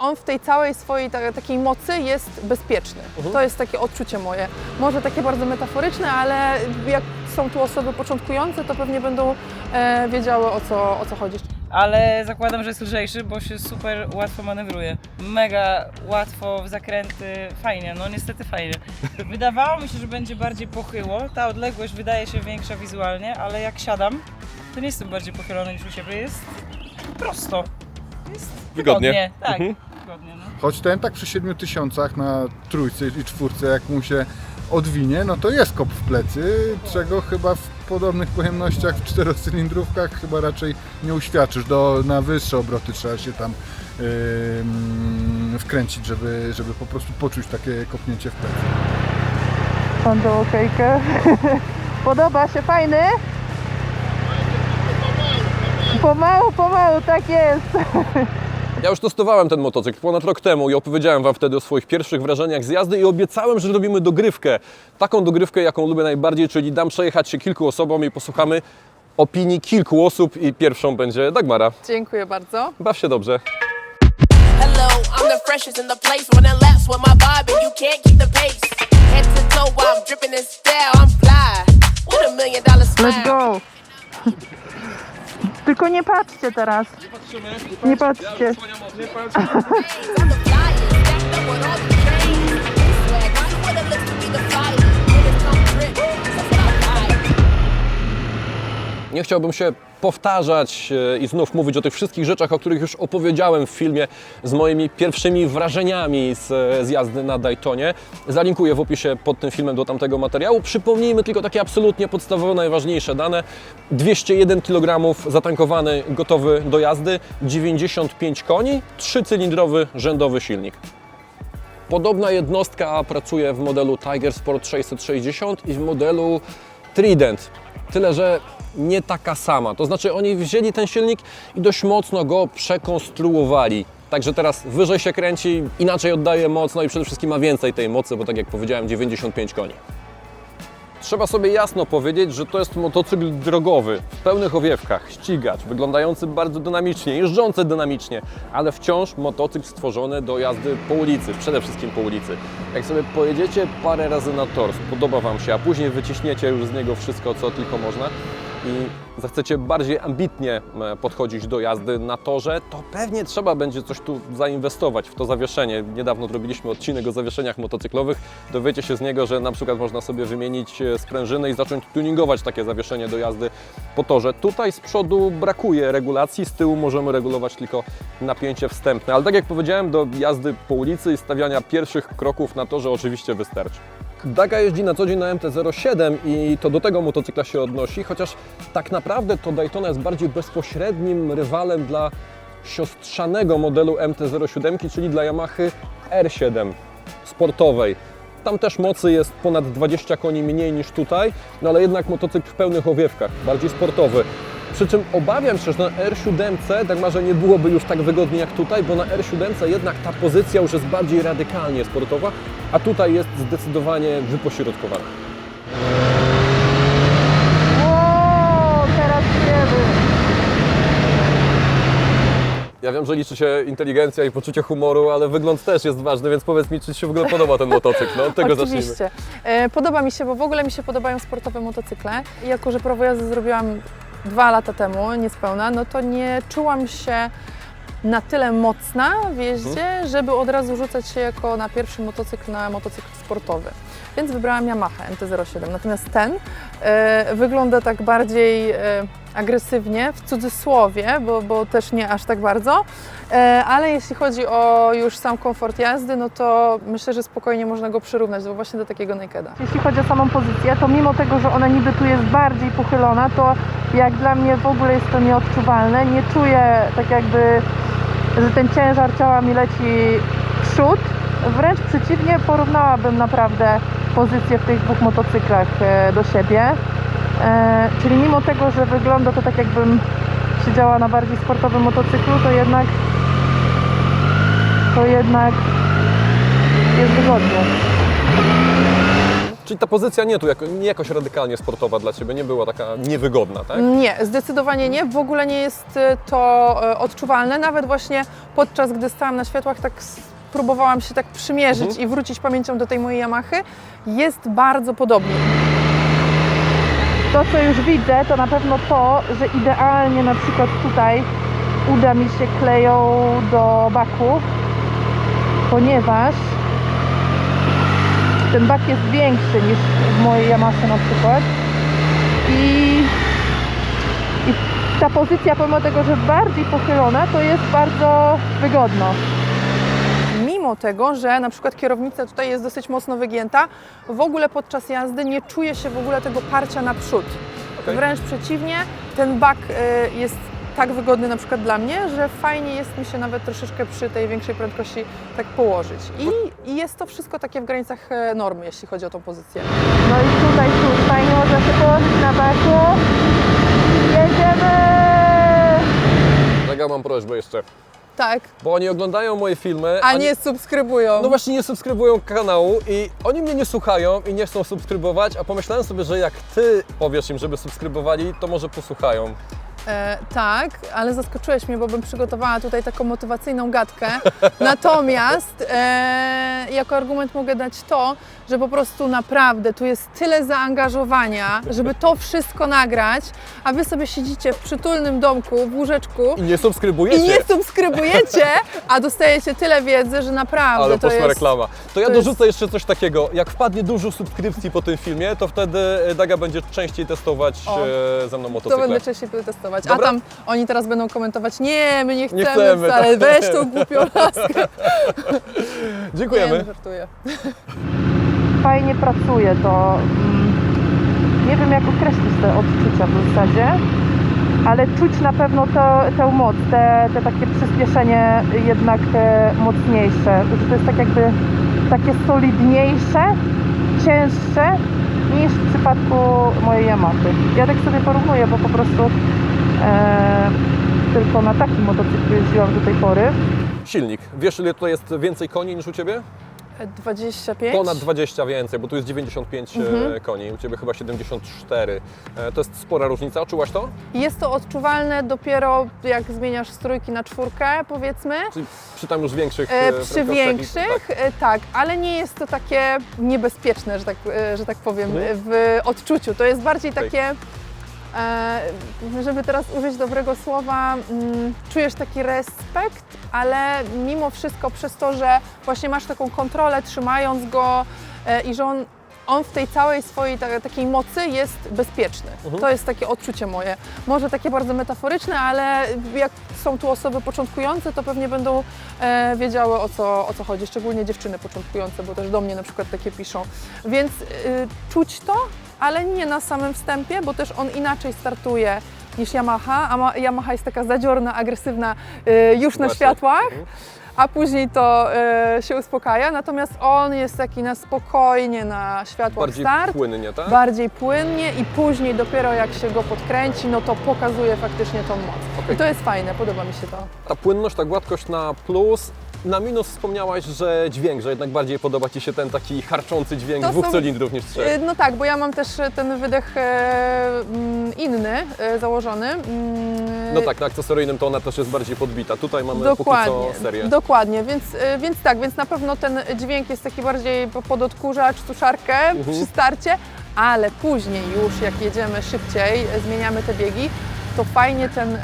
on w tej całej swojej ta, takiej mocy jest bezpieczny. Mhm. To jest takie odczucie moje. Może takie bardzo metaforyczne, ale jak są tu osoby początkujące, to pewnie będą e, wiedziały o co, o co chodzi. ale zakładam, że jest lżejszy, bo się super łatwo manewruje. Mega łatwo w zakręty, fajnie, no niestety fajnie. Wydawało mi się, że będzie bardziej pochyło, ta odległość wydaje się większa wizualnie, ale jak siadam, to nie jestem bardziej pochylony niż u siebie, jest prosto. Jest Wygodnie. Tak, Mhm. Choć ten tak przy 7 tysiącach na trójce i czwórce, jak mu się odwinie, no to jest kop w plecy, czego chyba w podobnych pojemnościach w czterocylindrówkach chyba raczej nie uświadczysz. Do, na wyższe obroty trzeba się tam ym, wkręcić, żeby, żeby po prostu poczuć takie kopnięcie w plecy. Mam tą okejkę. Podoba się, fajny? Pomału, pomału, tak jest. Ja już testowałem ten motocykl ponad rok temu i opowiedziałem Wam wtedy o swoich pierwszych wrażeniach z jazdy i obiecałem, że robimy dogrywkę. Taką dogrywkę, jaką lubię najbardziej, czyli dam przejechać się kilku osobom i posłuchamy opinii kilku osób i pierwszą będzie Dagmara. Dziękuję bardzo. Baw się dobrze. Hello, I'm the freshest in the place. Running laps with my vibe, and you can't keep the pace. Head to toe, I'm dripping in style. I'm fly with a million dollar smile. Let's go. Tylko nie patrzcie teraz. Nie patrzcie. I'm the Nie chciałbym się powtarzać e, i znów mówić o tych wszystkich rzeczach, o których już opowiedziałem w filmie z moimi pierwszymi wrażeniami z, z jazdy na Daytonie. Zalinkuję w opisie pod tym filmem do tamtego materiału. Przypomnijmy tylko takie absolutnie podstawowe, najważniejsze dane. 201 kg zatankowany, gotowy do jazdy, 95 koni, trzycylindrowy rzędowy silnik. Podobna jednostka pracuje w modelu Tiger Sport 660 i w modelu Trident. Tyle, że nie taka sama. To znaczy oni wzięli ten silnik i dość mocno go przekonstruowali. Także teraz wyżej się kręci, inaczej oddaje moc, no i przede wszystkim ma więcej tej mocy, bo tak jak powiedziałem, 95 koni. Trzeba sobie jasno powiedzieć, że to jest motocykl drogowy, w pełnych owiewkach, ścigacz, wyglądający bardzo dynamicznie, jeżdżący dynamicznie, ale wciąż motocykl stworzony do jazdy po ulicy, przede wszystkim po ulicy. Jak sobie pojedziecie parę razy na tor, podoba Wam się, a później wyciśniecie już z niego wszystko, co tylko można i zechcecie bardziej ambitnie e, podchodzić do jazdy na torze, to pewnie trzeba będzie coś tu zainwestować w to zawieszenie. Niedawno zrobiliśmy odcinek o zawieszeniach motocyklowych. Dowiecie się z niego, że na przykład można sobie wymienić e, sprężyny i zacząć tuningować takie zawieszenie do jazdy po torze. Tutaj z przodu brakuje regulacji, z tyłu możemy regulować tylko napięcie wstępne. Ale tak jak powiedziałem, do jazdy po ulicy i stawiania pierwszych kroków na torze oczywiście wystarczy. Daga jeździ na co dzień na MT-07 i to do tego motocykla się odnosi, chociaż tak naprawdę to Daytona jest bardziej bezpośrednim rywalem dla siostrzanego modelu MT-07, czyli dla Yamaha R7 sportowej. Tam też mocy jest ponad 20 koni mniej niż tutaj, no ale jednak motocykl w pełnych owiewkach, bardziej sportowy. Przy czym obawiam się, że na R7 tak może nie byłoby już tak wygodnie jak tutaj, bo na R7 jednak ta pozycja już jest bardziej radykalnie sportowa, a tutaj jest zdecydowanie wypośrodkowana. O, teraz wiemy. Ja wiem, że liczy się inteligencja i poczucie humoru, ale wygląd też jest ważny, więc powiedz mi, czy Ci się w ogóle podoba ten motocykl. No, od tego zacznijmy. Oczywiście. E, Podoba mi się, bo w ogóle mi się podobają sportowe motocykle. I jako, że prawo jazdy zrobiłam dwa lata temu, niespełna, no to nie czułam się na tyle mocna w jeździe, żeby od razu rzucać się jako na pierwszy motocykl na motocykl sportowy. Więc wybrałam Yamaha MT-07. Natomiast ten e, wygląda tak bardziej e, agresywnie, w cudzysłowie, bo, bo też nie aż tak bardzo. E, ale jeśli chodzi o już sam komfort jazdy, no to myślę, że spokojnie można go przyrównać do właśnie do takiego Nakeda. Jeśli chodzi o samą pozycję, to mimo tego, że ona niby tu jest bardziej pochylona, to jak dla mnie w ogóle jest to nieodczuwalne. Nie czuję tak jakby, że ten ciężar ciała mi leci przód. Wręcz przeciwnie, porównałabym naprawdę pozycję w tych dwóch motocyklach e, do siebie. E, czyli mimo tego, że wygląda to tak jakbym siedziała na bardziej sportowym motocyklu, to jednak to jednak jest wygodnie. Czyli ta pozycja nie tu, jako, nie jakoś radykalnie sportowa dla Ciebie, nie była taka niewygodna, tak? Nie, zdecydowanie nie. W ogóle nie jest e, to e, odczuwalne. Nawet właśnie podczas gdy stałam na światłach, tak próbowałam się tak przymierzyć Mhm. i wrócić pamięcią do tej mojej Yamahy. Jest bardzo podobnie. To, co już widzę, to na pewno to, że idealnie na przykład tutaj uda mi się kleją do baku, ponieważ ten bak jest większy niż w mojej Yamasze na przykład. I i ta pozycja, pomimo tego, że bardziej pochylona, to jest bardzo wygodno. Mimo tego, że na przykład kierownica tutaj jest dosyć mocno wygięta, w ogóle podczas jazdy nie czuję się w ogóle tego parcia naprzód. Okej. Wręcz przeciwnie, ten bak y, jest tak wygodny na przykład dla mnie, że fajnie jest mi się nawet troszeczkę przy tej większej prędkości tak położyć. I, i jest to wszystko takie w granicach e, normy, jeśli chodzi o tą pozycję. No i tutaj, tu fajnie można się położyć na baku. Jedziemy! Tak, ja mam prośbę jeszcze, Tak, bo oni oglądają moje filmy, a nie subskrybują. No właśnie nie subskrybują kanału i oni mnie nie słuchają i nie chcą subskrybować, a pomyślałem sobie, że jak Ty powiesz im, żeby subskrybowali, to może posłuchają. E, tak, ale zaskoczyłeś mnie, bo bym przygotowała tutaj taką motywacyjną gadkę. Natomiast e, jako argument mogę dać to, że po prostu naprawdę tu jest tyle zaangażowania, żeby to wszystko nagrać, a wy sobie siedzicie w przytulnym domku, w łóżeczku I nie subskrybujecie. i nie subskrybujecie, a dostajecie tyle wiedzy, że naprawdę Ale to poszła jest... reklama. To ja to dorzucę jeszcze coś takiego. Jak wpadnie dużo subskrypcji po tym filmie, to wtedy e, Daga będzie częściej testować O. e, ze mną To motocykle. będę częściej testować. Dobra. A tam oni teraz będą komentować, nie, my nie chcemy, chcemy, wcale, tak. weź tą głupią laskę. Dziękujemy. Nie, no, żartuję. Fajnie pracuje to. mm, Nie wiem jak określić te odczucia w zasadzie, ale czuć na pewno to, tę moc, te, te takie przyspieszenie jednak e, mocniejsze. Że to jest tak jakby takie solidniejsze, cięższe niż w przypadku mojej Yamahy. Ja tak sobie porównuję, bo po prostu tylko na takim motocyklu jeździłam do tej pory. Silnik. Wiesz, ile tutaj jest więcej koni niż u Ciebie? 25. Ponad 20 więcej, bo tu jest 95 e, Mhm. koni, u Ciebie chyba 74. E, To jest spora różnica, czułaś to? Jest to odczuwalne dopiero jak zmieniasz z trójki na czwórkę, powiedzmy. Czyli przy tam już większych E, e, przy większych, tak. e, tak, ale nie jest to takie niebezpieczne, że tak, e, że tak powiem, Mhm. w odczuciu. To jest bardziej takie, e, żeby teraz użyć dobrego słowa, mm, czujesz taki respekt, ale mimo wszystko przez to, że właśnie masz taką kontrolę trzymając go e, i że on on w tej całej swojej ta, takiej mocy jest bezpieczny. Mhm. To jest takie odczucie moje. Może takie bardzo metaforyczne, ale jak są tu osoby początkujące, to pewnie będą e, wiedziały o co, o co chodzi, szczególnie dziewczyny początkujące, bo też do mnie na przykład takie piszą. Więc y, czuć to, ale nie na samym wstępie, bo też on inaczej startuje niż Yamaha, a ma, Yamaha jest taka zadziorna, agresywna y, już na Właśnie. światłach, Mhm. a później to y, się uspokaja, natomiast on jest taki na spokojnie na światłach Bardziej start, płynnie, tak? bardziej płynnie i później dopiero jak się go podkręci, no to pokazuje faktycznie tą moc. Okej. I to jest fajne, podoba mi się to. Ta płynność, ta gładkość na plus. Na minus wspomniałaś, że dźwięk, że jednak bardziej podoba Ci się ten taki harczący dźwięk To dwóch są- cylindrów niż trzech. Y, No tak, bo ja mam też e, ten wydech e, mm, inny e, założony. Mm, No tak, na akcesoryjnym to ona też jest bardziej podbita. Tutaj mamy póki co serię. dokładnie, więc, y, więc tak, więc na pewno ten dźwięk jest taki bardziej pod odkurzacz, suszarkę Mhm. przy starcie, ale później już jak jedziemy szybciej, zmieniamy te biegi, to fajnie ten, e,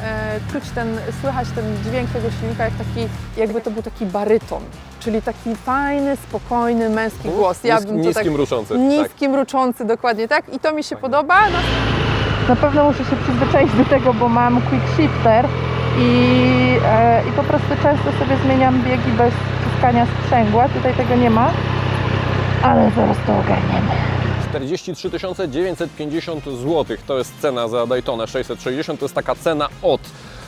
czuć ten, słychać ten dźwięk tego silnika jak taki, jakby to był taki baryton, czyli taki fajny, spokojny, męski głos. Nis- bym to niskim tak, ruszący. Tak. Niskim, ruczący, dokładnie tak. I to mi się podoba. No. Na pewno muszę się przyzwyczaić do tego, bo mam quick shifter i, e, i po prostu często sobie zmieniam biegi bez wciskania sprzęgła. Tutaj tego nie ma, ale zaraz to ogarniemy. 43 950 zł to jest cena za Daytona 660. To jest taka cena od.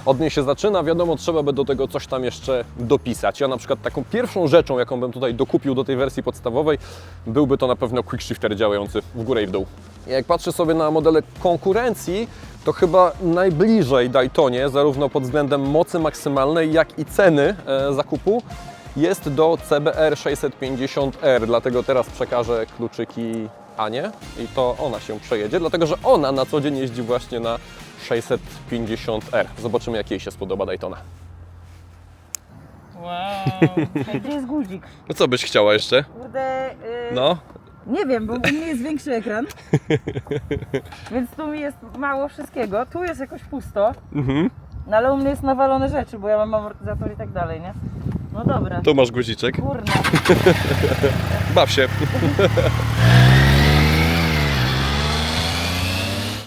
Od niej się zaczyna, wiadomo, trzeba by do tego coś tam jeszcze dopisać. Ja na przykład taką pierwszą rzeczą, jaką bym tutaj dokupił do tej wersji podstawowej, byłby to na pewno quick shifter działający w górę i w dół. Jak patrzę sobie na modele konkurencji, to chyba najbliżej Daytonie, zarówno pod względem mocy maksymalnej, jak i ceny e, zakupu, jest do CBR 650R, dlatego teraz przekażę kluczyki Anię i to ona się przejedzie, dlatego że ona na co dzień jeździ właśnie na 650R. Zobaczymy, jak jej się spodoba Daytona. Wow. Gdzie jest guzik? No co byś chciała jeszcze? Kurde, yy, No, nie wiem, bo u mnie jest większy ekran. Więc tu mi jest mało wszystkiego. Tu jest jakoś pusto. mhm. No ale u mnie jest nawalone rzeczy, bo ja mam amortyzator i tak dalej, nie? No dobra. tu masz guziczek. Kurna. Baw się.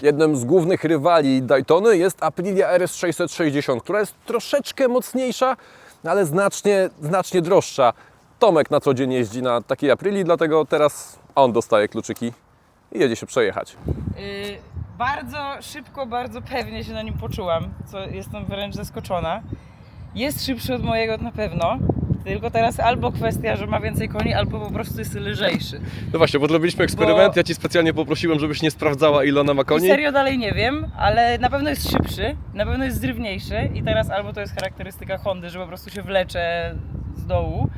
Jednym z głównych rywali Daytony jest Aprilia RS 660, która jest troszeczkę mocniejsza, ale znacznie, znacznie droższa. Tomek na co dzień jeździ na takiej Aprilii, dlatego teraz on dostaje kluczyki i jedzie się przejechać. Yy, bardzo szybko, bardzo pewnie się na nim poczułam, co jestem wręcz zaskoczona. Jest szybszy od mojego na pewno, tylko teraz albo kwestia, że ma więcej koni, albo po prostu jest lżejszy. No właśnie, bo zrobiliśmy eksperyment, Bo- ja Ci specjalnie poprosiłem, żebyś nie sprawdzała ile ona ma I koni. serio dalej nie wiem, ale na pewno jest szybszy, na pewno jest zrywniejszy i teraz albo to jest charakterystyka Hondy, że po prostu się wlecze z dołu,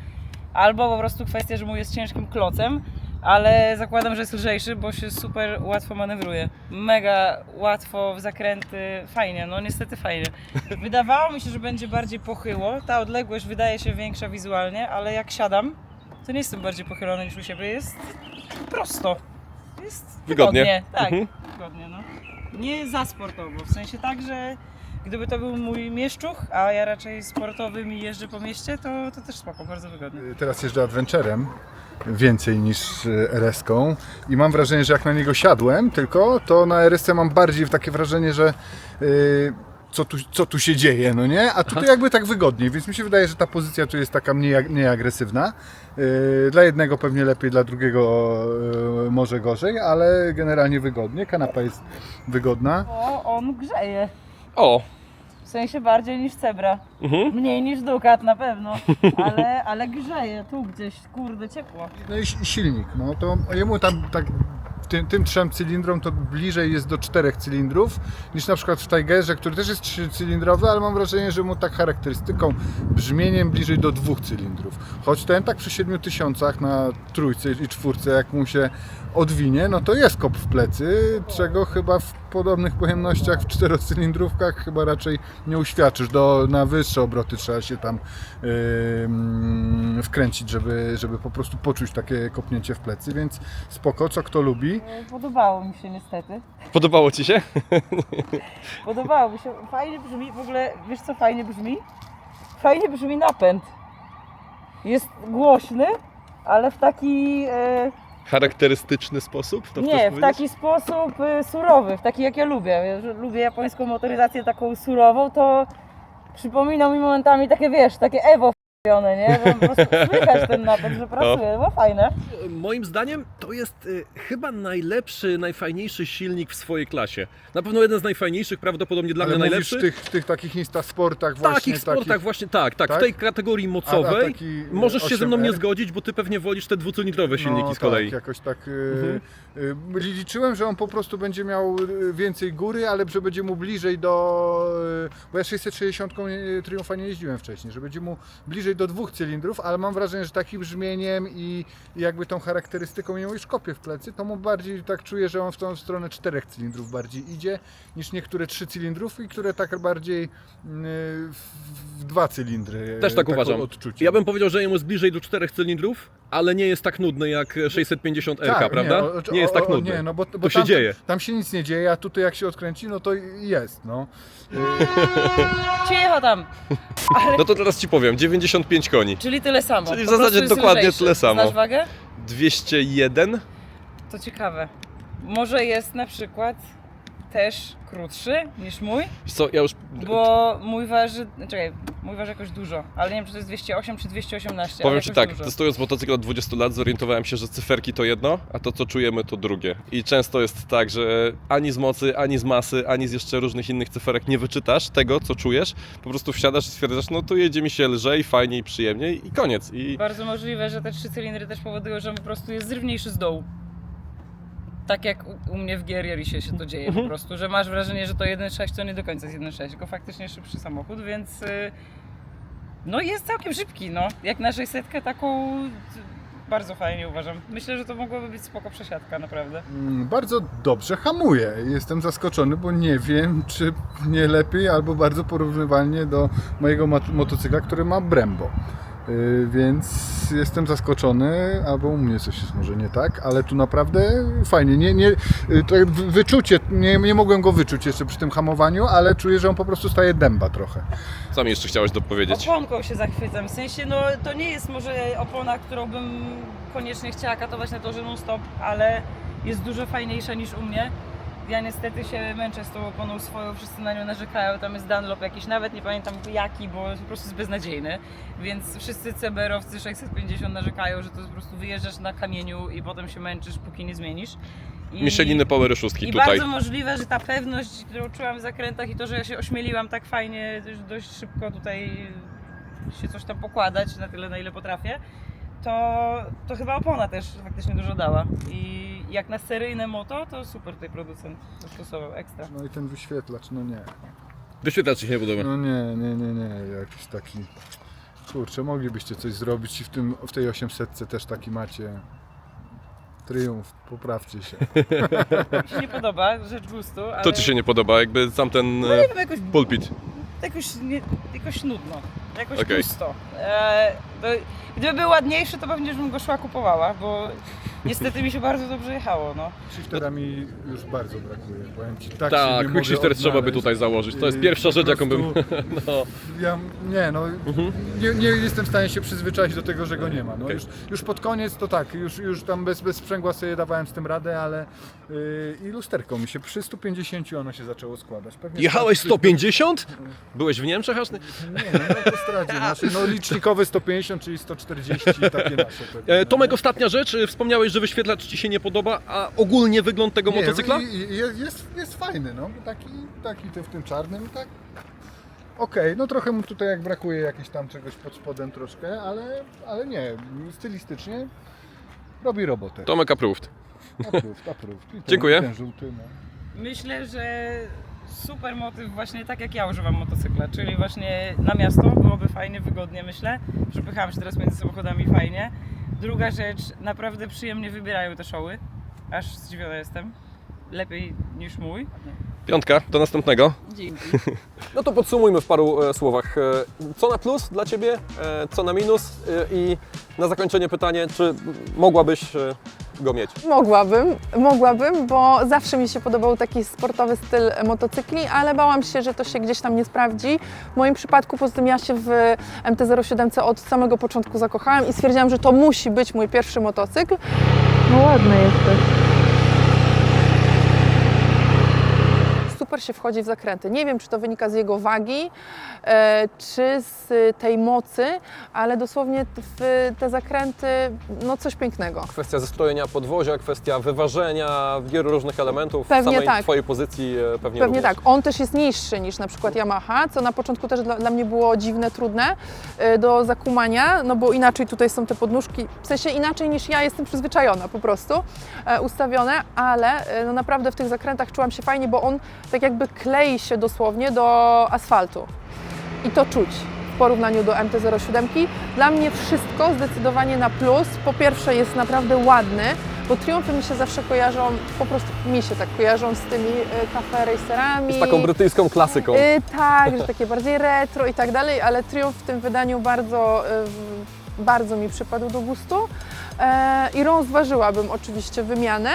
albo po prostu kwestia, że mu jest ciężkim klocem, ale zakładam, że jest lżejszy, bo się super łatwo manewruje. Mega łatwo w zakręty, fajnie, no niestety fajnie. Wydawało mi się, że będzie bardziej pochyło, ta odległość wydaje się większa wizualnie, ale jak siadam, to nie jestem bardziej pochylony niż u siebie, jest prosto. Jest Wygodnie. wygodnie. Tak, Mhm. wygodnie, no. Nie za sportowo, w sensie tak, że gdyby to był mój mieszczuch, a ja raczej sportowym i jeżdżę po mieście, to, to też spoko, bardzo wygodnie. Teraz jeżdżę Adventurem więcej niż y, RS-ką i mam wrażenie, że jak na niego siadłem tylko, to na RS-ce mam bardziej takie wrażenie, że y, co, tu, co tu się dzieje, no nie? A tutaj jakby tak wygodniej, więc mi się wydaje, że ta pozycja tu jest taka mniej, mniej agresywna. Y, Dla jednego pewnie lepiej, dla drugiego y, może gorzej, ale generalnie wygodnie. Kanapa jest wygodna. O, on grzeje. O, W sensie bardziej niż cebra. mhm. Mniej niż dukat na pewno, ale, ale grzeje tu gdzieś, kurde, ciepło. No i si- silnik, no to jemu tam tak tym, tym trzem cylindrom to bliżej jest do czterech cylindrów niż na przykład w Tigerze, który też jest trzycylindrowy, ale mam wrażenie, że mu tak charakterystyką, brzmieniem bliżej do dwóch cylindrów. Choć ten tak przy 7000 na trójce i czwórce, jak mu się odwinie, no to jest kop w plecy, czego chyba w podobnych pojemnościach w czterocylindrówkach chyba raczej nie uświadczysz. Do, na wyższe obroty trzeba się tam ym, wkręcić, żeby, żeby po prostu poczuć takie kopnięcie w plecy, więc spoko, co kto lubi. Podobało mi się niestety. Podobało Ci się? Podobało mi się. Fajnie brzmi, w ogóle, wiesz co fajnie brzmi? Fajnie brzmi napęd. Jest głośny, ale w taki, e, Charakterystyczny sposób? To nie, w taki sposób e, surowy, w taki jak ja lubię. Ja że lubię japońską motoryzację taką surową, to przypominał mi momentami takie, wiesz, takie Evo nie? Bo po prostu słychać ten napęd, że pracuje, było fajne. Moim zdaniem to jest y, chyba najlepszy, najfajniejszy silnik w swojej klasie. Na pewno jeden z najfajniejszych, prawdopodobnie dla Ale mnie mówisz najlepszy. w tych, w tych takich insta sportach W właśnie. takich sportach właśnie, tak, tak, Tak? w tej kategorii A- a mocowej. taki, y, Możesz się ze mną nie 8R? zgodzić, bo ty pewnie wolisz te dwucylindrowe silniki no, z kolei. Tak, jakoś tak. y, Mhm. y, liczyłem, że on po prostu będzie miał y, więcej góry, ale że będzie mu bliżej do. y, Bo ja 660 nie- Triumfa nie jeździłem wcześniej, że będzie mu bliżej do dwóch cylindrów, ale mam wrażenie, że takim brzmieniem i, i jakby tą charakterystyką ją już kopię w plecy, to mu bardziej tak czuję, że on w tą stronę czterech cylindrów bardziej idzie niż niektóre trzy cylindrówki, które tak bardziej y, w, w dwa cylindry. Też tak uważam. Odczucie. Ja bym powiedział, że jemu jest bliżej do czterech cylindrów, ale nie jest tak nudny jak 650 RK, prawda? o- o- Nie, jest o- tak o- nudny. Nie, no bo, bo to się tam, dzieje. Tam się nic nie dzieje, a tutaj jak się odkręci, no to jest, no. Cicho tam! No to teraz ci powiem, 95 koni. Czyli tyle samo. Czyli w Po zasadzie dokładnie lżejszy. tyle samo. Znasz wagę? 201? To ciekawe. Może jest na przykład też krótszy niż mój, Wiesz Co, ja już bo mój waży, czekaj, mój waży jakoś dużo, ale nie wiem czy to jest 208 czy 218, ale powiem ci jakoś tak, dużo. testując motocykl od 20 lat zorientowałem się, że cyferki to jedno, a to co czujemy to drugie. I często jest tak, że ani z mocy, ani z masy, ani z jeszcze różnych innych cyferek nie wyczytasz tego, co czujesz. Po prostu wsiadasz i stwierdzasz, no tu jedzie mi się lżej, fajniej, przyjemniej i koniec. I Bardzo możliwe, że te trzy cylindry też powodują, że on po prostu jest zrywniejszy z dołu. Tak jak u, u mnie w Guerrierisie się to dzieje Mhm. po prostu, że masz wrażenie, że to 1.6 to nie do końca jest 1.6, tylko faktycznie szybszy samochód, więc y, no jest całkiem szybki, no. Jak na 600 taką bardzo fajnie uważam. Myślę, że to mogłaby być spoko przesiadka, naprawdę. Mm, Bardzo dobrze hamuje. Jestem zaskoczony, bo nie wiem, czy nie lepiej albo bardzo porównywalnie do mojego mot- motocykla, który ma Brembo. Yy, Więc jestem zaskoczony, albo u mnie coś jest może nie tak, ale tu naprawdę fajnie. Nie, nie, yy, to wyczucie, nie, nie mogłem go wyczuć jeszcze przy tym hamowaniu, ale czuję, że on po prostu staje dęba trochę. Co mi jeszcze chciałeś dopowiedzieć? Oponką się zachwycam. W sensie, no to nie jest może opona, którą bym koniecznie chciała katować na torze non-stop, ale jest dużo fajniejsza niż u mnie. Ja niestety się męczę z tą oponą swoją, wszyscy na nią narzekają, tam jest Dunlop jakiś, nawet nie pamiętam jaki, bo po prostu jest beznadziejny. Więc wszyscy CBR-owcy 650 narzekają, że to po prostu wyjeżdżasz na kamieniu i potem się męczysz, póki nie zmienisz. I... Micheliny Power 6 I tutaj. bardzo możliwe, że ta pewność, którą czułam w zakrętach i to, że ja się ośmieliłam tak fajnie, dość szybko tutaj się coś tam pokładać na tyle, na ile potrafię, to, to chyba opona też faktycznie dużo dała. I jak na seryjne moto, to super tutaj producent dostosował, ekstra. No i ten wyświetlacz, no nie. Wyświetlacz ci się nie podoba. No nie, nie, nie, nie, jakiś taki... Kurczę, moglibyście coś zrobić i w, tym, w tej 800 też taki macie triumf, poprawcie się. Mi się nie podoba, rzecz gustu, ale To ci się nie podoba, jakby sam ten nie e, wiem, jakoś, pulpit. jakoś, nie, jakoś nudno, jakoś Okej. pusto. E, to, gdyby był ładniejszy, to pewnie już bym go szła kupowała, bo niestety mi się bardzo dobrze jechało, no. Shifterami już bardzo brakuje, powiem Ci. Tak, się Tak, nie mogę shifter trzeba by odnaleźć. tutaj założyć. To jest pierwsza po rzecz, jaką bym... prostu No. Ja, nie, no, nie, nie jestem w stanie się przyzwyczaić do tego, że go nie ma. No, Okej. już, już pod koniec to tak, już, już tam bez, bez sprzęgła sobie dawałem z tym radę, ale yy, i lusterko mi się przy 150 ono się zaczęło składać. Pewnie Jechałeś tak- 150? Byłeś w Niemczech aż? Nie, no na autostradzie nasze, no licznikowe 150, czyli 140 takie nasze. pewnie, E, Tomek, no. ostatnia rzecz. E, Wspomniałeś, że wyświetlacz ci się nie podoba, a ogólnie wygląd tego Nie, motocykla? i- Jest, jest fajny, no. Taki, taki te w tym czarnym, tak. Okej, no trochę mu tutaj jak brakuje jakiegoś tam czegoś pod spodem troszkę, ale, ale nie, stylistycznie robi robotę. Tomek approved. Approved, approved. Ten, Dziękuję. Ten żółty, no. Myślę, że super motyw właśnie tak jak ja używam motocykla, czyli właśnie na miasto byłoby fajnie, wygodnie myślę. Przepychałam się teraz między samochodami fajnie. Druga rzecz, naprawdę przyjemnie wybierają te szoły. Aż zdziwiona jestem. Lepiej niż mój. Piątka, do następnego. Dzięki. No to podsumujmy w paru e, słowach. E, co na plus dla Ciebie, e, co na minus e, i na zakończenie pytanie, czy mogłabyś e, go mieć? Mogłabym, mogłabym, bo zawsze mi się podobał taki sportowy styl motocykli, ale bałam się, że to się gdzieś tam nie sprawdzi. W moim przypadku, poza tym ja się w MT-07 od samego początku zakochałam i stwierdziłam, że to musi być mój pierwszy motocykl. No ładny jesteś. Super się wchodzi w zakręty. Nie wiem, czy to wynika z jego wagi, e, czy z tej mocy, ale dosłownie w te zakręty, no coś pięknego. Kwestia zestrojenia podwozia, kwestia wyważenia wielu różnych elementów Pewnie samej tak. Twojej pozycji e, pewnie, Pewnie również. tak. On też jest niższy niż na przykład Yamaha, co na początku też dla, dla mnie było dziwne, trudne y, do zakumania, no bo inaczej tutaj są te podnóżki, w sensie inaczej niż ja jestem przyzwyczajona po prostu, e, ustawione, ale e, no naprawdę w tych zakrętach czułam się fajnie, bo on tak jakby klei się dosłownie do asfaltu. I to czuć w porównaniu do MT-07. Dla mnie wszystko zdecydowanie na plus. Po pierwsze jest naprawdę ładny, bo triumfy mi się zawsze kojarzą, po prostu mi się tak kojarzą z tymi y, cafe racerami. Z taką brytyjską klasyką. Y, tak, że takie bardziej retro i tak dalej, ale Triumph w tym wydaniu bardzo, y, bardzo mi przypadł do gustu e, i rozważyłabym oczywiście wymianę.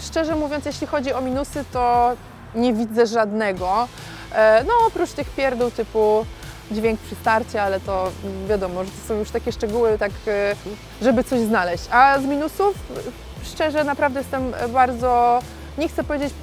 Szczerze mówiąc, jeśli chodzi o minusy, to nie widzę żadnego. E, no oprócz tych pierdół typu dźwięk przy starcie, ale to wiadomo, że to są już takie szczegóły, tak, e, żeby coś znaleźć. A z minusów, szczerze, naprawdę jestem bardzo, nie chcę powiedzieć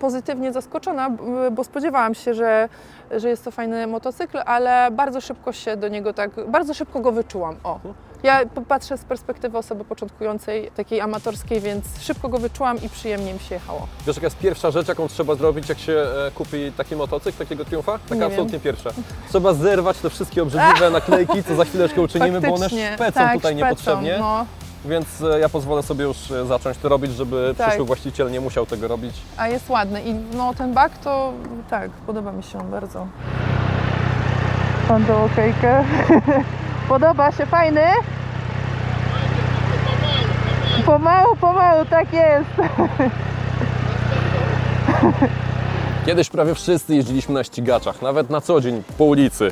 pozytywnie zaskoczona, bo spodziewałam się, że, że jest to fajny motocykl, ale bardzo szybko się do niego tak, bardzo szybko go wyczułam. O. Ja patrzę z perspektywy osoby początkującej, takiej amatorskiej, więc szybko go wyczułam i przyjemnie mi się jechało. Wiesz, jaka jest pierwsza rzecz, jaką trzeba zrobić, jak się e, kupi taki motocykl, takiego Triumfa? Taka Nie absolutnie pierwsza. Trzeba zerwać te wszystkie obrzydliwe naklejki, co za chwileczkę uczynimy, bo one Faktycznie, szpecą tak, tutaj szpecą, niepotrzebnie. No. Więc e, ja pozwolę sobie już e, zacząć to robić, żeby Tak. przyszły właściciel nie musiał tego robić. A jest ładny i no, ten bak to tak, podoba mi się on bardzo. Pan do okejkę. podoba się, fajny? Pomału, pomału, tak jest. Kiedyś prawie wszyscy jeździliśmy na ścigaczach, nawet na co dzień, po ulicy.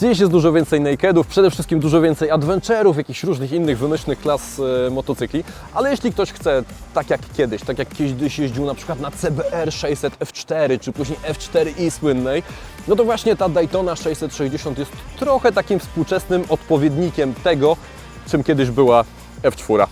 Dziś jest dużo więcej nakedów, przede wszystkim dużo więcej adventurów, jakichś różnych innych wymyślnych klas e, motocykli, ale jeśli ktoś chce, tak jak kiedyś, tak jak kiedyś jeździł na przykład na CBR 600 F4, czy później F4i słynnej, no to właśnie ta Daytona 660 jest trochę takim współczesnym odpowiednikiem tego, czym kiedyś była F4.